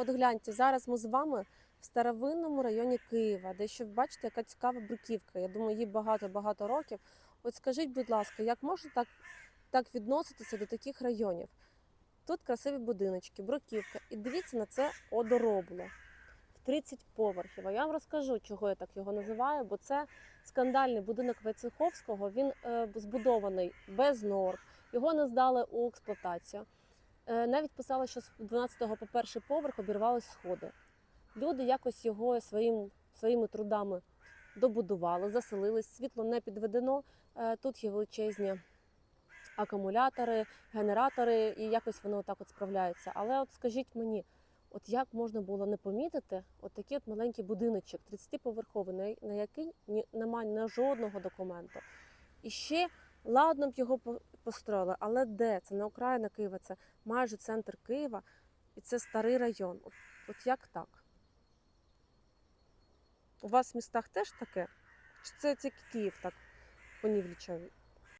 От гляньте, зараз ми з вами в старовинному районі Києва, де ще бачите, яка цікава бруківка. Я думаю, їй багато-багато років. От скажіть, будь ласка, як можна так, так відноситися до таких районів? Тут красиві будиночки, бруківка. І дивіться на це одоробло в 30 поверхів. А я вам розкажу, чого я так його називаю, бо це скандальний будинок Войцеховського. Він е, збудований без норм, його не здали у експлуатацію. Е, навіть писали, що з 12-го по перший поверх обірвались сходи. Люди якось його своїм, своїми трудами добудували, заселились, світло не підведено. Е, Тут є величезні акумулятори, генератори, і якось воно так от справляється. Але от скажіть мені, от як можна було не помітити от такий от маленький будиночок, 30-поверховий, на- який немає жодного документу. І ще ладно б його построїли, але де? Це не окраїна Києва, це майже центр Києва, і це старий район. От, от як так? У вас в містах теж таке? Чи це тільки Київ так понівлічує?